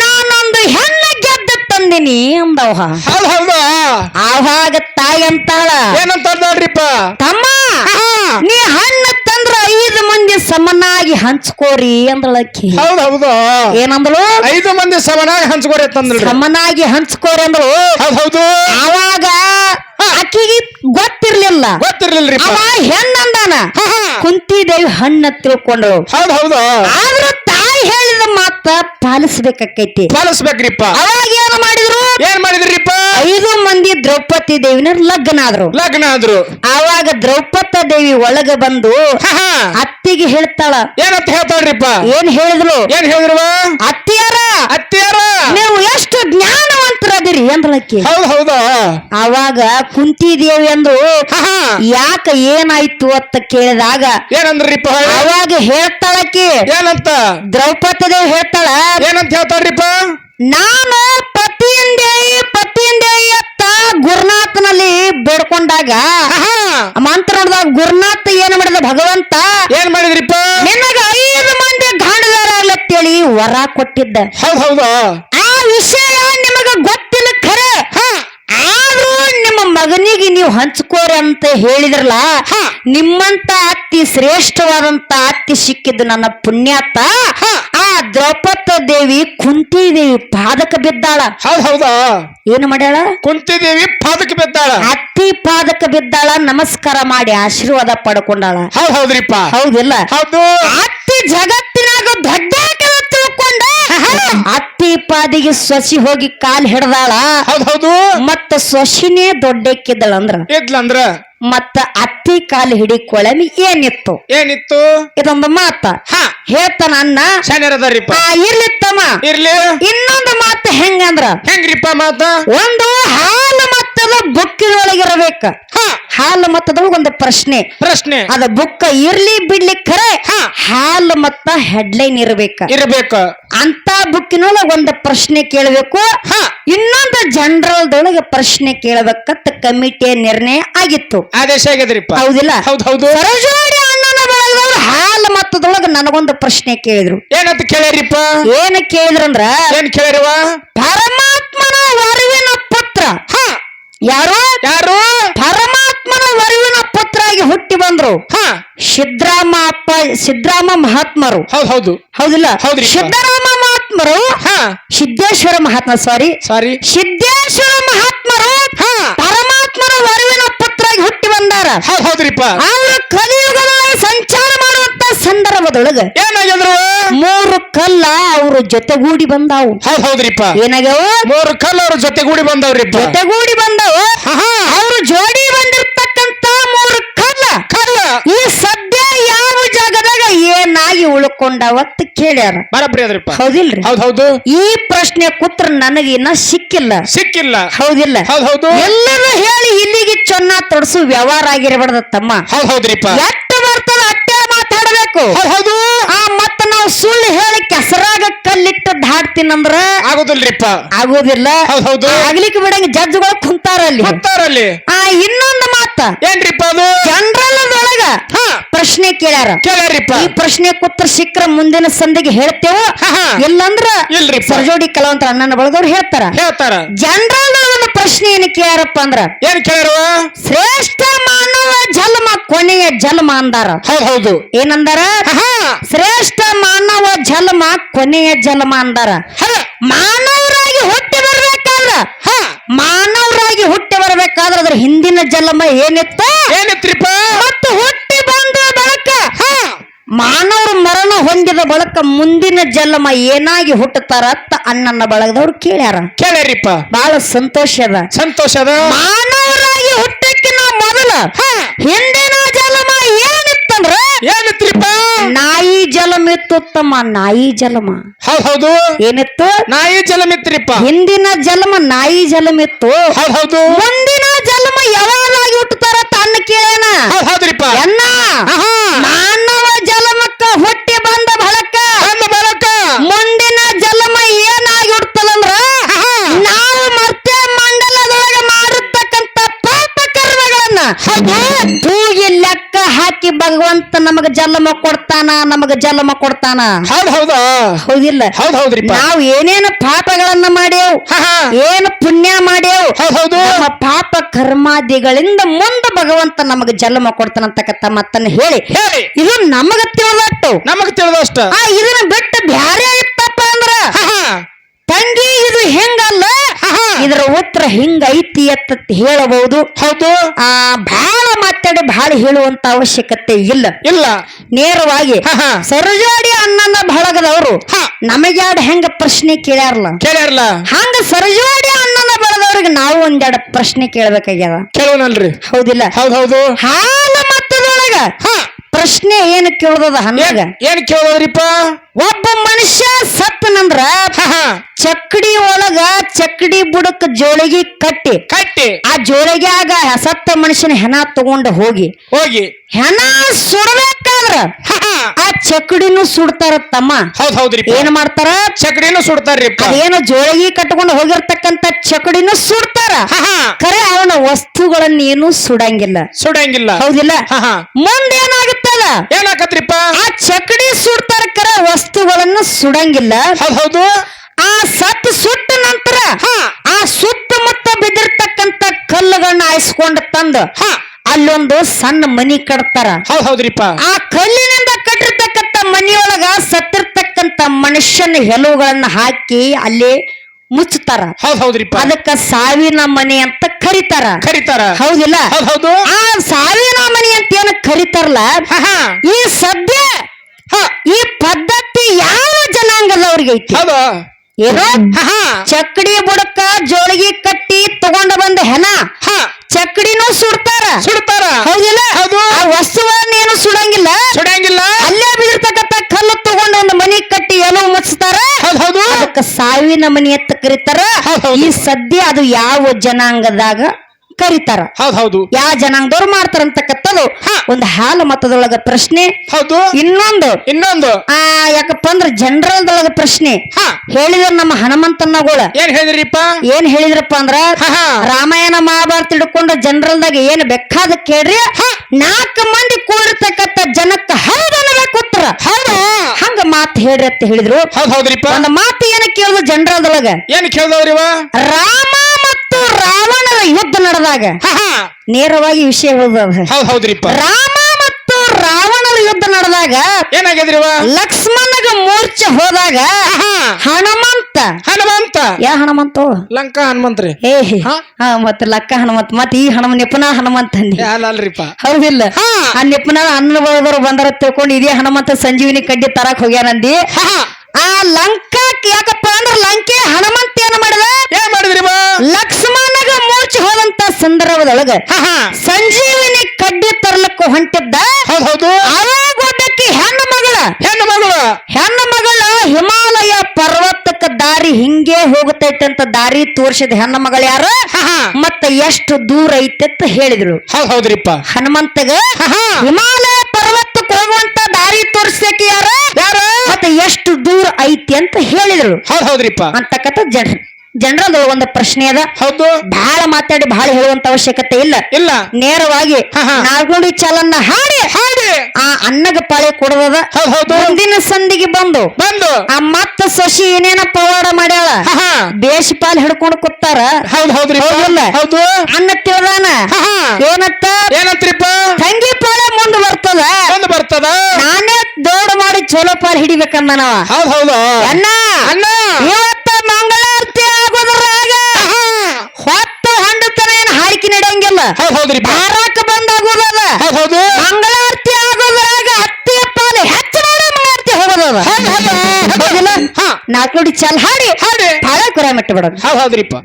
ನಾನೊಂದು ಹೆಣ್ಣ ಗೆದ್ದ ತಂದಿನಿ ಅಂದವ ಆವಾಗ ತಾಯಿ ಅಂತಾಳ. ಏನಂತ ನೋಡ್ರಿಪ್ಪ? ತಮ್ಮ ನೀ ಹಣ್ಣ ತಂದ್ರ ಐದು ಮಂದಿ ಸಮನಾಗಿ ಹಂಚ್ಕೋರಿ ಅಂದಳಕ್ಕಿ ಹೌದು ಹೌದು. ಏನಂದಳು? ಐದು ಮಂದಿ ಸಮನಾಗಿ ಹಂಚ್ಕೋರಿ ಅಂತಂದ್ರು ಸಮನಾಗಿ ಹಂಚ್ಕೋರಿ ಅಂದಳು. ಹೌದ್ ಹೌದು. ಆವಾಗ ಆಕಿಗೆ ಗೊತ್ತಿರ್ಲಿಲ್ಲ. ಗೊತ್ತಿರ್ಲಿಲ್ರಿ ಅವ ಹೆಣ್ಣಂದಾನ. ಕುಂತಿದೇವಿ ಹಣ್ಣ ತಿಳ್ಕೊಂಡಳು. ಹೌದು ಹೌದು. ಆದ್ರ ಮಾತ ಪಾಲಿಸ್ಬೇಕಾಕೈತಿ. ಪಾಲಿಸ್ಬೇಕ್ರಿಪ್ಪ. ಅವಾಗ ಏನ್ ಮಾಡಿದ್ರು? ಏನ್ ಮಾಡಿದ್ರಿಪ್ಪ? ದ್ರೌಪದಿ ದೇವಿನ ಲಗ್ನ ಆದ್ರು ಲಗ್ನ ಆದ್ರು ಆವಾಗ ದ್ರೌಪದ ದೇವಿ ಒಳಗೆ ಬಂದು. ಅತ್ತಿಗೆ ಹೇಳ್ತಾಳ. ಏನಂತ ಹೇಳ್ತಾಳ್ರಿಪ್ಪ? ಏನ್ ಹೇಳಿದ್ರು ಏನ್ ಹೇಳಿದ್ರು ಅತ್ತಿಯರ. ಅತ್ತಿಯಾರ. ನೀವು ಎಷ್ಟು ಜ್ಞಾನವಂತರದಿರಿ ಅಂದಳಕ್ಕಿ ಹೌದ್ ಹೌದು? ಆವಾಗ ಕುಂತಿ ದೇವಿ ಅಂದ್ರು. ಯಾಕ ಏನಾಯ್ತು ಅಂತ ಕೇಳಿದಾಗ ಏನಂದ್ರಿಪ್ಪ? ಅವಾಗ ಹೇಳ್ತಾಳಕ್ಕಿ. ಏನಂತ? ದ್ರೌಪದಿ ದೇವಿ ಹೇಳ್ತಾಳ ಏನಂತ ಹೇಳ್ತಾಳ್ರಿಪ್ಪ? ನಾನು ಗುರುನಾಥನಲ್ಲಿ ಬೇಡ್ಕೊಂಡಾಗ ಹಾ, ಮಂತ್ರ ನೋಡಿದಾಗ ಗುರುನಾಥ ಏನ್ ಮಾಡಿದ ಭಗವಂತ ಏನ್ ಮಾಡಿದ್ರಿಪ್ಪ? ನಿನಗ ಐದು ಮಂದಿ ಗಾಂಡದಾರಲ್ಲತ್ತೇಳಿ ವರ ಕೊಟ್ಟಿದ್ದ. ಹೌದ್ ಹೌದಾ? ಆ ವಿಷಯ ನಿಮಗ ಗೊತ್ತಿಲ್ಲ ಖರೆ. ಆದ್ರೂ ನಿಮ್ಮ ಮಗನಿಗೆ ನೀವು ಹಂಚ್ಕೋರಿ ಅಂತ ಹೇಳಿದ್ರಲ್ಲ ನಿಮ್ಮಂತ ಅತ್ತಿ ಶ್ರೇಷ್ಠವಾದಂತ ಅತ್ತಿ ಸಿಕ್ಕಿದ್ದು ನನ್ನ ಪುಣ್ಯಾತ ದ್ರೌಪದ ದೇವಿ ಕುಂತಿ ದೇವಿ ಪಾದಕ ಬಿದ್ದಾಳ. ಹೌದ್ ಹೌದಾ? ಏನು ಮಾಡ್ಯಾಳ? ಕುಂತಿದೇವಿ ಪಾದಕ ಬಿದ್ದಾಳ. ಅತ್ತಿ ಪಾದಕ ಬಿದ್ದಾಳ ನಮಸ್ಕಾರ ಮಾಡಿ ಆಶೀರ್ವಾದ ಪಡ್ಕೊಂಡಾಳ. ಹೌದ್ ಹೌದ್ರಿಪ್ಪ. ಹೌದಿಲ್ಲ? ಹೌದು. ಅತ್ತಿ ಜಗತ್ತಿನಾಗ ದೊಡ್ಡ ತಿಳ್ಕೊಂಡ. ಅತ್ತಿ ಪಾದಿಗೆ ಸೊಸಿ ಹೋಗಿ ಕಾಲ್ ಹಿಡ್ದಾಳ. ಹೌದ್ ಹೌದು. ಮತ್ತ ಸೊಸಿನೇ ದೊಡ್ಡಕ್ಕಿದ್ದಳ ಅಂದ್ರ ಇದ್ಲಂದ್ರ? ಮತ್ತ ಅತ್ತಿ ಕಾಲು ಹಿಡಿ ಕೊಳಮಿ ಏನಿತ್ತು? ಏನಿತ್ತು? ಇದೊಂದು ಮಾತ. ಹಾ. ಹೇಳ್ತಾನ ಅಣ್ಣ. ಶಾನ್ಯರದಾರಿಪ್ಪ ಆ ಇರ್ಲಿತ್ತಮ್ಮ ಇರ್ಲಿ. ಇನ್ನೊಂದು ಮಾತು ಹೆಂಗಂದ್ರ? ಹೆಂಗ್ರಿಪ್ಪ ಮಾತ? ಒಂದು ಹಾಲು ಮತ್ತದ ಬುಕ್ಕಿನೊಳಗಿರಬೇಕ. ಹಾ. ಹಾಲು ಮತ್ತದ ಒಂದು ಪ್ರಶ್ನೆ. ಪ್ರಶ್ನೆ. ಅದ ಬುಕ್ಕ ಇರ್ಲಿ ಬಿಡ್ಲಿ ಖರೆ ಹಾಲು ಮತ್ತ ಹೆಡ್ಲೈನ್ ಇರ್ಬೇಕ. ಇರ್ಬೇಕ. ಅಂತ ಬುಕ್ಕಿನೊಳಗ ಒಂದು ಪ್ರಶ್ನೆ ಕೇಳಬೇಕು. ಹಾ. ಇನ್ನೊಂದು ಜನರಲ್ದೊಳಗ ಪ್ರಶ್ನೆ ಕೇಳಬೇಕಂತ ಕಮಿಟಿಯ ನಿರ್ಣಯ ಆಗಿತ್ತು. ಆದೇಶ ಆಗಿದ್ರಿಪ್ಪ. ಹೌದಿಲ್ಲ? ಹೌದು ಹೌದು. ಅಣ್ಣನ ಬಳಗದವ್ರು ಹಾಲು ಮತ್ತದೊಳಗ ನನಗೊಂದು ಪ್ರಶ್ನೆ ಕೇಳಿದ್ರು. ಏನಂತ ಕೇಳಿರಿಪ್ಪ? ಏನ್ ಕೇಳಿದ್ರಂದ್ರ ಏನ್ ಕೇಳಿರುವ? ಪರಮಾತ್ಮನ ವರವಿನ ಪುತ್ರ. ಹಾ. ಯಾರು? ಯಾರು? ಪರಮಾತ್ಮನ ವರುವಿನ ಪುತ್ರ ಆಗಿ ಹುಟ್ಟಿ ಬಂದ್ರು. ಹಾ. ಸಿದ್ದರಾಮ ಅಪ್ಪ ಸಿದ್ದರಾಮ ಮಹಾತ್ಮರು. ಹೌದ್ ಹೌದು. ಹೌದಿಲ್ಲ? ಹೌದ್ರಿ. ಸಿದ್ದರಾಮ ಮಹಾತ್ಮರು ಹಾ. ಸಿದ್ದೇಶ್ವರ ಮಹಾತ್ಮ ಸಾರಿ ಸಾರಿ ಸಿದ್ದೇಶ್ವರ ಮಹಾತ್ಮರು ಹಾ. ಪರಮಾತ್ಮನ ವರುವಿನ ಪುತ್ರಾಗಿ ಹುಟ್ಟಿ ಬಂದಾರ. ಹೌದು ಹೌದ್ರಿಪ್ಪ. ಅವರು ಕಲಿಯುಗದಲ್ಲಿ ಸಂಚಾರ ಮಾಡುವಂತ ಸಂದರ್ಭದೊಳಗ ಏನಾಗ್ಯದ್ರು? ಮೂರು ಕಲ್ಲ ಅವ್ರ ಜೊತೆಗೂಡಿ ಬಂದಾವು. ಹೌದ್ ಹೌದ್ರಿಪ್ಪ. ಏನಾಗ್ಯಾವ? ಮೂರು ಕಲ್ಲ ಅವ್ರ ಜೊತೆಗೂಡಿ ಬಂದವ್ರಿ ಜೊತೆಗೂಡಿ ಬಂದವು. ಅವರು ಜೋಡಿ ಬಂದಿರ್ತಕ್ಕಂತ ಮೂರು ಕಲ್ಲ ಕಲ್ಲ ಈ ಸದ್ಯ ಯಾವ ಜಾಗದಾಗ ಏನಾಗಿ ಅವತ್ತು ಕೇಳ್ಯಾರ. ಬರಬ್ರಿ ಅದ್ರಿಪ್ಪ ಹೌದಿಲ್ರಿ? ಹೌದ್ ಹೌದು. ಈ ಪ್ರಶ್ನೆ ಕೂತ್ರ ನನಗೆ ಇನ್ನ ಸಿಕ್ಕಿಲ್ಲ. ಸಿಕ್ಕಿಲ್ಲ. ಹೌದಿಲ್ಲ. ಹೌದ್ ಹೌದು. ಎಲ್ಲರೂ ಹೇಳಿ ಇಲ್ಲಿಗೆ ಚೊನ್ನ ತೊಡಸು ವ್ಯವಹಾರ ಆಗಿರಬಾರ್ದ ತಮ್ಮ. ಹೌದ್ ಹೌದ್ರಿಪ್ಪ. ಎಷ್ಟು ಬರ್ತದ ಅಟ್ಟೆ ಮಾತಾಡಬೇಕು ಹೌದ್ ಹೌದು. ಆ ಮತ್ತ ನಾವು ಸುಳ್ಳು ಹೇಳಿ ಕೆಸರಾಗ ಕಲ್ಲಿಟ್ಟು ದಾಡ್ತೀನಂದ್ರ ಆಗೋದಿಲ್ರಿಪ್ಪ. ಆಗೋದಿಲ್ಲ. ಹೌದ್ ಹೌದು. ಆಗ್ಲಿಕ್ಕೆ ಬಿಡಂಗ ಜಡ್ಜ್ಗಳು ಕುಂತಾರಲ್ಲಿ. ಹತ್ತಾರಲ್ಲಿ ಆ ಇನ್ನೊಂದು ಮಾತ. ಏನ್ರಿಪ್ಪ ಅದು? ಜನರಲ್ ಒಳಗ ಹಾ. ಪ್ರಶ್ನೆ ಕೇಳ್ಯಾರ. ಕೇಳ್ಯಾರಿಪ್ಪ. ಈ ಪ್ರಶ್ನೆ ಕೂತ್ರ ಸಿಕ್ಕ್ರ ಮುಂದಿನ ಸಂದಿಗೆ ಹೇಳ್ತೇವ. ಇಲ್ಲಂದ್ರ ಇಲ್ರಿ ಸರ್ಜೋಡಿ ಕಲಾವಂತ ಅಣ್ಣನ ಬಳದವ್ರು ಹೇಳ್ತಾರ. ಹೇಳ್ತಾರ. ಜನರಲ್ ಒಂದು ಪ್ರಶ್ನೆ ಏನ್ ಕೇಳ್ಯಾರಪ್ಪ ಅಂದ್ರ ಏನ್ ಕೇಳ ಶ್ರೇಷ್ಠ ಮಾನವ ಜನ್ಮ ಕೊನೆಯ ಜನ್ಮ ಅಂದಾರ. ಹೌದ್ ಏನಂದಾರ? ಶ್ರೇಷ್ಠ ಮಾನವ ಜನ್ಮ ಕೊನೆಯ ಜನ್ಮ ಅಂದಾರ. ಹಾ. ಮಾನವರಾಗಿ ಹುಟ್ಟಿ ಬರ್ಬೇಕಾದ್ರ ಹಾ. ಮಾನವರಾಗಿ ಹುಟ್ಟಿ ಬರ್ಬೇಕಾದ್ರ ಅದ್ರ ಹಿಂದಿನ ಜನ್ಮ ಏನಿತ್ತು? ಏನಿತ್ರಿಪ್ಪ ಮತ್ತು ಹುಟ್ಟಿ ಬಂದ ಬಳಕ ಮಾನವರು ಹೊಂದಿದ ಬಳಕ ಮುಂದಿನ ಜನ್ಮ ಏನಾಗಿ ಹುಟ್ಟುತ್ತಾರ ಅಂತ ಅಣ್ಣನ ಬಳಗದವ್ರು ಕೇಳ್ಯಾರ. ಕೇಳ್ಯಾರಿಪ್ಪ. ಬಹಳ ಸಂತೋಷ ಅದ. ಸಂತೋಷದ ಮಾನವರಾಗಿ ಹುಟ್ಟಕ್ಕಿನ ಮೊದಲ ಹಿಂದಿನ ಜನ್ಮ ಏನಿತ್ತಂದ್ರ ಏನಿತ್ರಿಪ್ಪ? ನಾಯಿ ಜಲಮ ಇತ್ತು ತಮ್ಮ ನಾಯಿ ಜಲಮ. ಹೌದ್ ಏನಿತ್ತು? ನಾಯಿ ಜಲಮಿತ್ರಿಪ್ಪ ಹಿಂದಿನ ಜನ್ಮ ನಾಯಿ ಜಲಮ ಇತ್ತು. ಹೌದ್ ಮುಂದಿನ ಜಲಮ ಯಾವಾಗ ಹುಟ್ಟುತ್ತಾರ ತನ್ನ ಕೇಳೇನ ಹೌದ್ ಹೌದ್ರಿಪ್ಪ. ಎನ್ನ ನಮಗ ಜನ್ಮ ಕೊಡ್ತಾನ ನಮಗ ಜನ್ಮ ಕೊಡ್ತಾನ. ಹೌದ್ ಹೌದಾ? ಹೌದಿಲ್ಲ. ಹೌದ್ ಹೌದ್ರಿ ನಾವು ಏನೇನು ಪಾಪಗಳನ್ನ ಮಾಡೇವು ಏನು ಪುಣ್ಯ ಮಾಡೇವು ಹೌದ್ ಹೌದು. ನಮ್ಮ ಪಾಪ ಕರ್ಮಾದಿಗಳಿಂದ ಮುಂದ ಭಗವಂತ ನಮಗ ಜನ್ಮ ಕೊಡ್ತಾನಂತಕ್ಕಂಥ ಮತ್ತನ್ನ ಹೇಳಿ. ಹೇಳಿ. ಇದು ನಮಗ ತಿಳಿದಷ್ಟು ನಮಗ ತಿಳಿದಷ್ಟು. ಇದನ್ನ ಬಿಟ್ಟು ಬ್ಯಾರೆ ಇತ್ತಪ್ಪ ಅಂದ್ರ ತಂಗಿ ಇದು ಹೆಂಗಲ್ಲ ಇದರ ಉತ್ತರ ಹಿಂಗ ಐತಿ ಅಂತ ಹೇಳಬಹುದು. ಹೌದು. ಆ ಬಹಳ ಮಾತಾಡಿ ಬಹಳ ಹೇಳುವಂತ ಅವಶ್ಯಕತೆ ಇಲ್ಲ. ಇಲ್ಲ. ನೇರವಾಗಿ ಸರಜಾಡಿ ಅಣ್ಣನ ಬಳಗದವರು ನಮಗ್ಯಾಡ ಹೆಂಗ ಪ್ರಶ್ನೆ ಕೇಳ್ಯಾರಲ್ಲ? ಕೇಳ್ಯಾರಲ್ಲ. ಹಂಗ ಸರಜೋಡಿ ಅಣ್ಣನ ಬಳದವ್ರಿಗೆ ನಾವು ಒಂದೆರಡು ಪ್ರಶ್ನೆ ಕೇಳ್ಬೇಕಾಗ್ಯದ. ಕೇಳೋನಲ್ರಿ ಹೌದಿಲ್ಲ? ಹೌದು ಹೌದು ಹಾಲ ಮತ್ತದೊಳಗ ಹಾ. ಪ್ರಶ್ನೆ ಏನು ಕೇಳೋದ ಹಣ್ಣಾಗ ಏನ್ ಏನ್ ಕೇಳೋದ್ರಿಪ್ಪ ಒಬ್ಬ ಮನುಷ್ಯ ಸತ್ತನಂದ್ರ ಚಕ್ಕಡಿ ಒಳಗ ಚಕ್ಕಡಿ ಬುಡಕ್ ಜೋಳಿಗೆ ಕಟ್ಟಿ. ಕಟ್ಟಿ. ಆ ಜೋಳಿಗ್ಯಾಗ ಸತ್ತ ಮನುಷ್ಯನ ಹೆಣ ತಗೊಂಡ ಹೋಗಿ. ಹೋಗಿ. ಹೆಣ ಸುಡ್ಬೇಕಾದ್ರ ಆ ಚಕ್ಕಡಿನೂ ಸುಡ್ತಾರ ತಮ್ಮ. ಹೌದ್ ಹೌದ್ರಿ ಏನ್ ಮಾಡ್ತಾರ? ಚಕಡಿನೂ ಸುಡ್ತಾರ್ರಿ ಅದೇನು ಜೋಳಿಗೆ ಕಟ್ಕೊಂಡು ಹೋಗಿರ್ತಕ್ಕಂತ ಚಕ್ಕಡಿನೂ ಸುಡ್ತಾರ. ಕರೆ ಅವನ ವಸ್ತುಗಳನ್ನ ಏನು ಸುಡಂಗಿಲ್ಲ. ಸುಡಂಗಿಲ್ಲ. ಹೌದಿಲ್ಲ? ಮುಂದೇನಾಗುತ್ತಲ್ಲ ಹಾ ಮುಂದೇನಾಗುತ್ತದ ಏನಾಕತ್ರಿಪ್ಪ ಆ ಚಕ್ಕಡಿ ಸುಡ್ತಾರ ಕರೆ ವಸ್ತುಗಳನ್ನು ಸುಡಂಗಿಲ್ಲ. ಹೌದ್ ಆ ಸತ್ ಸುಟ್ಟ ನಂತರ ಆ ಸುತ್ತಮುತ್ತ ಬಿದ್ದಿರ್ತಕ್ಕಂತ ಕಲ್ಲುಗಳನ್ನ ಆಯ್ಸ್ಕೊಂಡು ತಂದು. ಹಾ. ಅಲ್ಲೊಂದು ಸಣ್ಣ ಮನಿ ಕಟ್ತಾರ. ಹೌದ್ರಿಪ ಹೌದ್ರಿಪ್ಪ. ಆ ಕಲ್ಲಿನಿಂದ ಕಟ್ಟಿರ್ತಕ್ಕಂತ ಮನಿಯೊಳಗ ಸತ್ತಿರ್ತಕ್ಕಂತ ಮನುಷ್ಯನ ಹೆಲುಗಳನ್ನ ಹಾಕಿ ಅಲ್ಲಿ ಮುಚ್ಚುತ್ತಾರ. ಹೌದ್ರಿಪ ಹೌದ್ರಿಪ್ಪ. ಅದಕ್ಕ ಸಾವಿನ ಮನೆ ಅಂತ ಕರಿತಾರ. ಕರೀತಾರ. ಹೌದಿಲ್ಲ? ಹೌದ್ ಹೌದು. ಆ ಸಾವಿನ ಮನೆ ಅಂತ ಏನ್ ಕರಿತಾರಲ್ಲ? ಈ ಸದ್ಯ ಈ ಪದ್ಧತಿ ಯಾವ ಜನಾಂಗದವ್ರಿಗೆ ಐತಿ ಹೌದು. ಏನೋ? ಚಕ್ಕಡಿ ಬುಡಕ್ಕ ಜೋಳಿಗೆ ಕಟ್ಟಿ ತಗೊಂಡ ಬಂದ ಹೆಣ. ಹಾ. ಚಕ್ಕಡಿನೂ ಸುಡ್ತಾರ. ಸುಡ್ತಾರ. ಹೌದಿಲ್ಲ? ಹೌದು. ಆ ವಸ್ತುವನ್ನ ಏನು ಸುಡಂಗಿಲ್ಲ. ಸುಡಂಗಿಲ್ಲ. ಅಲ್ಲೇ ಬಿದಿರ್ತಕ್ಕಂಥ ಕಲ್ಲು ತಗೊಂಡು ಒಂದು ಮನಿ ಕಟ್ಟಿ ಏನೋ ಮುಚ್ತಾರ ಹೌದು ಅದಕ್ಕೆ ಸಾವಿನ ಮನಿ ಅಂತ ಕರೀತಾರ. ಈ ಸದ್ಯ ಅದು ಯಾವ ಜನಾಂಗದಾಗ ಕರೀತಾರ ಹೌದ್ ಹೌದು. ಯಾವ ಜನಾಂಗದವ್ರು ಮಾಡ್ತಾರ ಅಂತಕ್ಕಂಥದ್ದು ಒಂದು ಹಾಲು ಮತದೊಳಗ ಪ್ರಶ್ನೆ ಹೌದು. ಇನ್ನೊಂದು ಇನ್ನೊಂದು. ಆ ಯಾಕಪ್ಪ ಅಂದ್ರ ಜನರಲ್ದೊಳಗ ಪ್ರಶ್ನೆ. ಹಾ. ಹೇಳಿದ್ರ ನಮ್ಮ ಹನುಮಂತನಗೋಳ ಏನ್ ಹೇಳಿದ್ರಿಪ್ಪ? ಏನ್ ಹೇಳಿದ್ರಪ್ಪ ಅಂದ್ರ ರಾಮಾಯಣ ಮಹಾಭಾರತ ಹಿಡ್ಕೊಂಡು ಜನರಲ್ದಾಗ ಏನ್ ಬೇಕಾದ ಕೇಳ್ರಿ. ನಾಲ್ಕು ಮಂದಿ ಕೂಡಿರ್ತಕ್ಕಂಥ ಜನಕ್ಕ ಹೌದನ್ನಬೇಕು ಉತ್ತರ ಹೌದು. ಹಂಗ ಮಾತು ಹೇಳ್ರಿ ಅಂತ ಹೇಳಿದ್ರು. ಹೌದ್ ಹೌದ್ರಿಪ್ಪ. ಒಂದು ಮಾತು ಏನ ಕೇಳಿದ್ರು ಜನರಲ್ದೊಳಗ? ಏನ್ ಕೇಳ್ದವ್ರಿವ? ರಾಮ ಮತ್ತು ರಾವಣದ ಯುದ್ಧ ನಡೆದಾಗ ನೇರವಾಗಿ ವಿಷಯ ಹೌದ್ರಿಪ್ಪ. ರಾಮ ಮತ್ತು ರಾವಣದ ಯುದ್ಧ ನಡೆದಾಗ ಏನಾಗಿದ್ರಿವ ಲಕ್ಷ್ಮಣಗ ಮೂರ್ಛೆ ಹೋದಾಗ ಹನುಮಂತ. ಹನುಮಂತ. ಯಾ ಹನುಮಂತ? ಲಂಕಾ ಹನುಮಂತ್ರಿ. ಏ ಹಾ? ಹಾ. ಮತ್ತೆ ಲಕ್ಕ ಹನುಮಂತ ಮತ್ತೆ ಈ ಹನುಮ ನಿಪುಣ ಹನುಮಂತ ಅಲ್ರಿಪ್ಪ. ಹೌದಿಲ್ಲ. ಹಾ. ಆ ನಿಪುಣ ಅನ್ನ ಬಂದರ ತಿಳ್ಕೊಂಡು ಇದೇ ಹನುಮಂತ ಸಂಜೀವಿನಿ ಕಡ್ಡಿ ತರಕ್ ಹೋಗ್ಯಾನಂದಿ. ಆ ಲಂಕಾಕ್ ಯಾಕಪ್ಪ ಅಂದ್ರ ಲಂಕೆ ಹನುಮಂತ ಏನ್ ಮಾಡಿದ ಏನ್ ಮಾಡಿದ್ರಿವ ಲಕ್ಷ್ಮಣಗ ಮೂರ್ಛೆ ಹೋದಂತ ಸಂದರ್ಭದೊಳಗ ಸಂಜೀವಿನಿ ಕಡ್ಡಿ ತರ್ಲಕ್ಕ ಹೊಂಟಿದ್ದ ಹೌದು ಹೆಣ್ಣು ಮಗಳ. ಹೆಣ್ಣು ಮಗಳ. ಹೆಣ್ಣು ಮಗಳ ಹಿಮಾಲಯ ಪರ್ವತಕ್ಕ ದಾರಿ ಹಿಂಗೆ ಹೋಗುತ್ತೈತೆ ಅಂತ ದಾರಿ ತೋರ್ಸಿದ ಹೆಣ್ಣು ಮಗಳ ಯಾರು? ಮತ್ತ ಎಷ್ಟು ದೂರ ಐತೆ ಅಂತ ಹೇಳಿದ್ರು. ಹೌದ್ ಹೌದ್ರಿಪ್ಪ. ಹನುಮಂತಗ ಹಿಮಾಲಯ ಪರ್ವತಕ್ಕೆ ಹೋಗುವಂತ ದಾರಿ ತೋರಿಸಕ್ಕೆ ಯಾರು? ಯಾರು? ಮತ್ತೆ ಎಷ್ಟು ದೂರ ಐತಿ ಅಂತ ಹೇಳಿದ್ರು. ಹೌದ್ ಹೌದ್ರಿಪ್ಪ. ಅಂತಕ್ಕಂಥ ಜನ ಜನರಲ್ ಒಂದು ಪ್ರಶ್ನೆ ಅದ. ಹೌದು. ಬಹಳ ಮಾತಾಡಿ ಬಹಳ ಹೇಳುವಂತ ಅವಶ್ಯಕತೆ ಇಲ್ಲ. ಇಲ್ಲ. ನೇರವಾಗಿ ನಾಲ್ಗುಂಡಿ ಚಾಲನ್ನ ಹಾಡಿ. ಹಾಡಿ. ಆ ಅನ್ನಗ ಪಾಳೆ ಕೊಡದ ಹೌದ್ ಹೌದು. ಮುಂದಿನ ಸಂದಿಗೆ ಬಂದು ಬಂದು. ಆ ಮತ್ತ ಸಸಿ ಏನೇನ ಪವಾಡ ಮಾಡ್ಯಾಳ. ಬೇಷ್ ಪಾಲ್ ಹಿಡ್ಕೊಂಡು ಕೂತಾರ. ಹೌದ್ ಹೌದ್ರಿ? ಹೌದು. ಅನ್ನ ತಿಳ್ದಾನ. ಏನತ್ತ? ಏನಂತ್ರಿಪ್ಪ ತಂಗಿ ಪಾಳೆ ಮುಂದ ಬರ್ತದ. ಬಂದು ಬರ್ತದ. ನಾನೇ ದೌಡ ಮಾಡಿ ಚಲೋ ಪಾಲ್ ಹಿಡಿಬೇಕಂದನವ. ಹೌದ್ ಹೌದು. ಅಣ್ಣ. ಅಣ್ಣ ಇವತ್ತ ಮಂಗಳಾರತಿ ಆಗೋದ್ರಾಗ ಹೊತ್ತು ಹಂಡತನ ಏನ್ ಹೌದ್ ಹೌದ್ರಿ. ಬಾರಾಕ ಬಂದಾಗೋದದ ಹೌದ್ ಹೌದು. ಮಂಗಳಾರತಿ ಆಗೋದ್ರಾಗ ಹತ್ತಿಯ ಪಾಲು ಹೆಚ್ಚು ಮಾಡಿ ಮಂಗಳಾರತಿ ಹೋಗೋದದ ಹೌದ್ ಹೌದು. ಹೌದಿಲ್ಲ ಹಾ. ನಾಲ್ಕು ಚಲ್ ಹಾಡಿ. ಹಾಡಿ. ಪಾಳೆ ಕುರ ಮೆಟ್ಟು ಬಿಡೋದು. ಹೌದ್ ಹೌದ್ರಿಪ್ಪ.